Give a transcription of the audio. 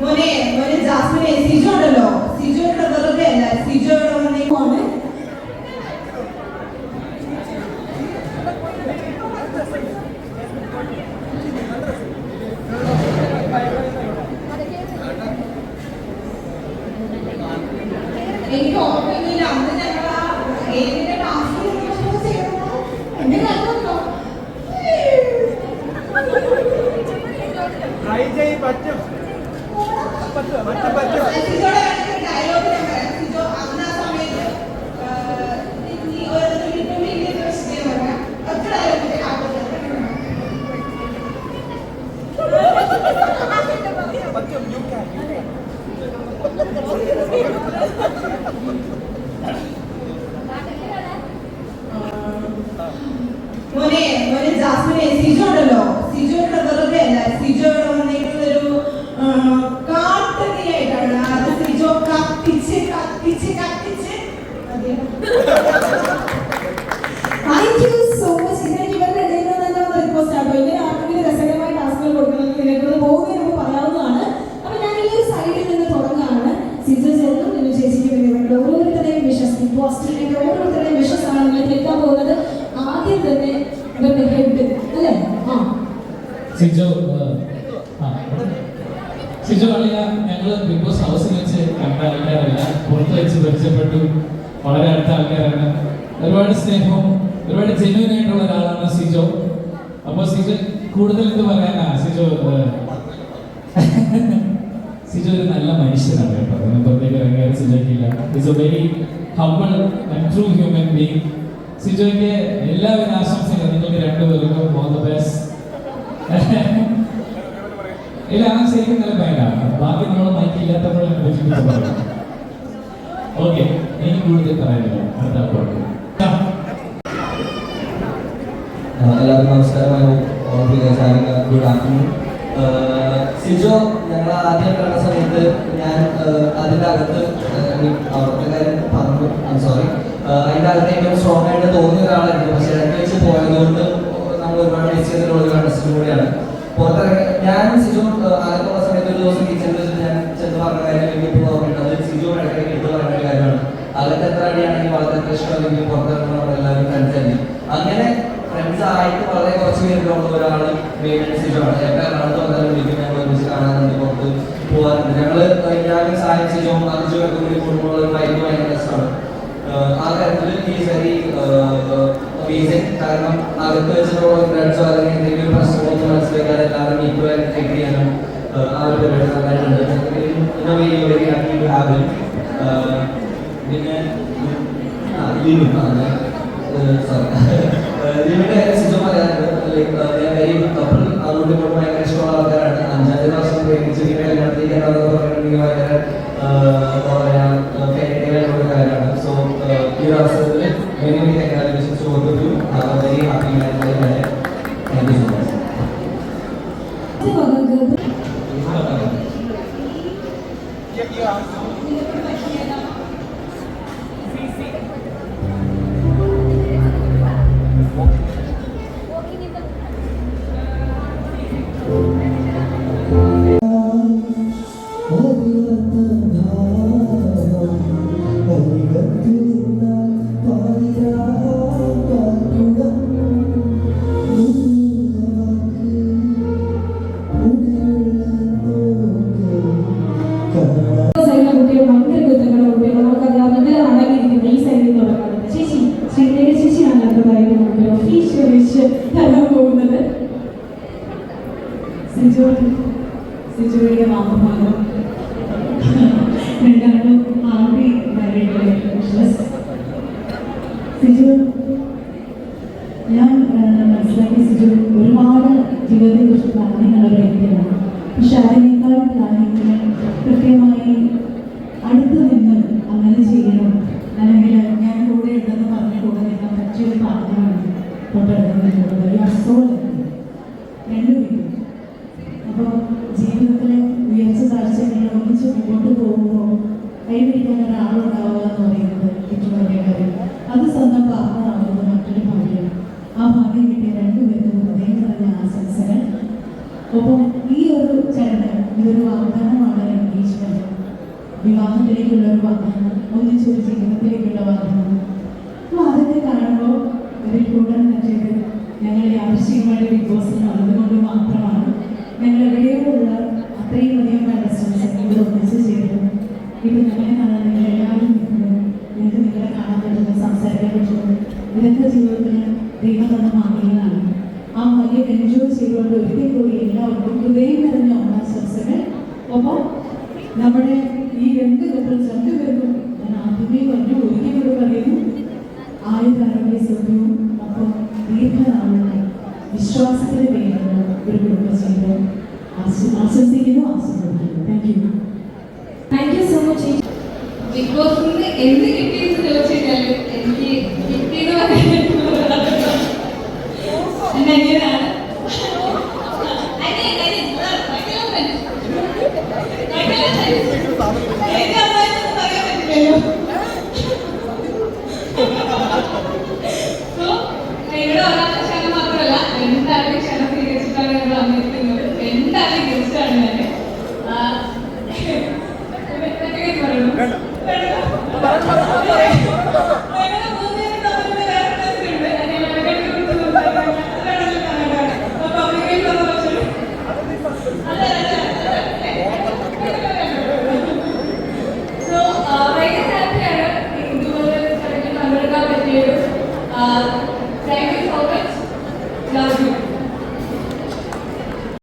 മോനെ മോനെ ജാസ്മിനെ സിജോ ഉണ്ടല്ലോ. സിജോയുടെ വെറുതെ അല്ല എനിക്ക് ഓർമ്മയില്ല അന്ന് ഞങ്ങൾ ആ ഗെയിമിന്റെ ടാസ്ക് ചെയ്യണോ എന്റെ കണ്ടോ ട്രൈ ചെയ് പറ്റും പറ്റും പറ്റും പറ്റും സിജോടെ ഡയലോഗ് ഞാൻ പറയാം സിജോ അന്ന് ആ സമയത്ത് ആ, നീ ഒരു മിനിറ്റ് മിനിറ്റ് പ്രശ്നം പറയാം ഒറ്റ ഡയലോഗ് പറ്റും യു ക്യാൻ മോനെ മോനെ ജാസ്മിനെ സിജോ ഉണ്ടല്ലോ സിജോയുടെ വെറുതെ അല്ല സിജോയുടെ വന്നേക്കുന്ന ഒരു കാട്ടുതീയായിട്ടാണ് അത് സിജോ കത്തിച്ച് കത്തിച്ച് കത്തിച്ച് താങ്ക് യു സോ മച്ച് ഇതിലേക്ക് ഇവരുടെ ഇടയിൽ നിന്ന് തന്നെ വന്ന റിക്വസ്റ്റ് ആട്ടോ ഇങ്ങനെ ആർക്കെങ്കിലും രസകരമായ ടാസ്കുകൾ കൊടുക്കുന്നത് ഇതിലേക്ക് പോകുന്നതിന് മുമ്പ് പറയാവുന്നതാണ് അപ്പൊ ഞാൻ ഈ ഒരു സൈഡിൽ നിന്ന് തുടങ്ങുകയാണ് സിജോ ചേർന്നും നിന്നു ചേച്ചിക്ക് വേണ്ടി വേണ്ട ഓരോരുത്തരുടെയും വിഷസ് ബിഗ് ബോസ്റ്റിലേക്ക് ഓരോരുത്തരുടെയും വിഷസ് ആണ് നിങ്ങൾ കേൾക്കാൻ പോകുന്നത് ആദ്യം തന്നെ ഇവരുടെ ഹെഡ് അല്ലേ ആ സിജോ. സിജോ അളിയ ഞങ്ങൾ ബിഗ് ബോസ് ഹൗസിൽ വെച്ച് കണ്ട ആൾക്കാരല്ല. പുറത്ത് വെച്ച് പരിചയപ്പെട്ടു. വളരെ അടുത്ത ആൾക്കാരാണ്. ഒരുപാട് സ്നേഹവും ഒരുപാട് ജെന്യൂൻ ആയിട്ടുള്ള ഒരാളാണ് സിജോ. അപ്പോൾ സിജോ കൂടുതൽ എന്ത് പറയാനാ? സിജോ സിജോ ഒരു നല്ല മനുഷ്യനാണ് കേട്ടോ. അതിനെ പ്രത്യേക അംഗീകാരം സിജോക്കില്ല it's a very humble and true human being സിജോയ്ക്ക് എല്ലാവിധ ആശംസകളും. നിങ്ങൾക്ക് രണ്ടുപേർക്കും ഓൾ ദ ബെസ്റ്റ് ഇല്ല അങ്ങനെ ശരിക്കും നല്ല ഭയങ്കര ബാക്കി നമ്മൾ മൈക്ക് ഓക്കെ എനിക്ക് കൂടുതൽ പറയാനില്ല എല്ലാവർക്കും നമസ്കാരം. ഗുഡ് ആഫ്റ്റർനൂൺ സിജോ ഞങ്ങൾ ആദ്യം കണ്ട സമയത്ത് ഞാൻ അതിന്റെ അകത്ത് അവിടുത്തെ കാര്യം പറഞ്ഞു. സോറി അതിന്റെ അകത്ത് ഏറ്റവും സ്ട്രോങ് ആയിട്ട് തോന്നിയ ഒരാളായിരുന്നു. പക്ഷെ ഇടയ്ക്ക് വെച്ച് പോയതുകൊണ്ട് നമ്മൾ ഒരുപാട് മിസ് കൂടിയാണ്. പുറത്തിറങ്ങി ഞാൻ സിജു ആഹ് അകത്തുള്ള സമയത്ത് ഒരു ദിവസം കിച്ചണിൽ വെച്ചിട്ട് ഞാൻ ചെന്ന് പറഞ്ഞ കാര്യം എനിക്ക് സിജു ഇടയ്ക്കിടയ്ക്ക് എടുത്ത് പറയുന്ന കാര്യമാണ്. അകത്ത് എത്ര അടിയാണെങ്കിൽ വളരെ എത്ര ഇഷ്ടമല്ലെങ്കിൽ പുറത്തിറങ്ങുമ്പോൾ നമ്മളെല്ലാവരും ഫ്രണ്ട്സ് തന്നെ. അങ്ങനെ ഫ്രണ്ട്സ് ആയിട്ട് വളരെ കുറച്ച് പേരുള്ള ഒരാൾ മെയിൻ സിജോ ആണ്. ഞങ്ങൾ എറണാകുളത്ത് വന്നാലും വിളിക്കും ഞങ്ങൾ ഒരുമിച്ച് കാണാറുണ്ട് പുറത്ത് പോകാറുണ്ട് ഞങ്ങൾ ഞാനും സായം സിജോവും അർജുനും ഒക്കെ കൂടി കൂടുമ്പോൾ ഒരു ബൈക്ക് ഭയങ്കര രസമാണ്. ആ കാര്യത്തിൽ ഈ വെരി അമേസിങ് കാരണം അകത്ത് വെച്ചിട്ടുള്ള ഫ്രണ്ട്സോ അല്ലെങ്കിൽ എന്തെങ്കിലും പ്രശ്നമോ മനസ്സിലാക്കാതെ എല്ലാവരും ഈക്വൽ ട്രീറ്റ് ചെയ്യാനും ആ ഒരു പരിപാടി നന്നായിട്ടുണ്ട്. പിന്നെ ലിമിറ്റ് സിജോ പറയാറുണ്ട് ലൈക്ക് ഈ ഒരു അവസരത്തിൽ very very congratulations to all of you very. Happy marriage thank you so much സൈഡിലെ സിജു സിജുവിന്റെ മാമമാരും രണ്ടാളും വിഷസ് സിജു ഞാൻ മനസ്സിലാക്കി സിജു ഒരുപാട് ജീവിതത്തെക്കുറിച്ച് പ്ലാനിങ്ങുള്ള ഒരു വ്യക്തിയാണ് പക്ഷെ അതിനേക്കാൾ പ്ലാനിങ്ങിന് കൃത്യമായി അടുത്ത് നിന്ന് അങ്ങനെ ചെയ്യണം. അല്ലെങ്കിൽ ഞാൻ കൂടെ ഉണ്ടെന്ന് പറഞ്ഞ കൂടെ നിൽക്കാൻ പറ്റിയ ഒരു പാർട്ട്ണറാണ് തൊട്ടടുത്ത് സോ വിവാഹത്തിലേക്കുള്ള ഒരു വർദ്ധനം ഒന്നിച്ചൊരു ജീവിതത്തിലേക്കുള്ള വർദ്ധനം അപ്പോൾ അതൊക്കെ കാണുമ്പോൾ ഒരു കൂടം ചെയ്ത് ഞങ്ങൾ ആവശ്യങ്ങളുടെ ബിഗ് ബോസ് വന്നതുകൊണ്ട് മാത്രമാണ്. ഞങ്ങൾ എവിടെയോ ഉള്ള അത്രയും അധികം കണ്ടസ്റ്റൻസ് ഇവിടെ ഒന്നിച്ച് ചെയ്തത് ഇപ്പം ഞങ്ങളെ കാണാൻ നിങ്ങൾ എല്ലാവരും നിൽക്കുന്നത് നിങ്ങൾക്ക് നിങ്ങളെ കാണാൻ പറ്റുന്നത് സംസാരിക്കാൻ പറ്റുന്നത് ഇതൊക്കെ ജീവിതത്തിന് ദൈവം തന്ന ഭാഗ്യങ്ങളാണ് ആ ഭാഗ്യം എൻജോയ് ചെയ്തുകൊണ്ട് ഒരിക്കൽ കൂടി വിശ്വാസത്തിന് വേണ്ടിയുള്ള ഒരു കുടുംബജീവിതം ആശ- ആശംസിക്കുന്നു ആസ്വദിക്കുന്നു thank you thank you so much big നിന്ന് എന്ത് കിട്ടിയെന്ന് ചോദിച്ചാൽ എനിക്ക് കിട്ടിയെന്ന് പറ്റില്ലല്ലോ. So, ഒരാളുടെ ക്ഷണം മാത്രമല്ല എന്തായാലും ക്ഷണം സ്വീകരിച്ചിട്ടാണ് ഞങ്ങൾ വന്നിരിക്കുന്നത് എന്തായാലും ഗസ്റ്റാണ് ഞാൻ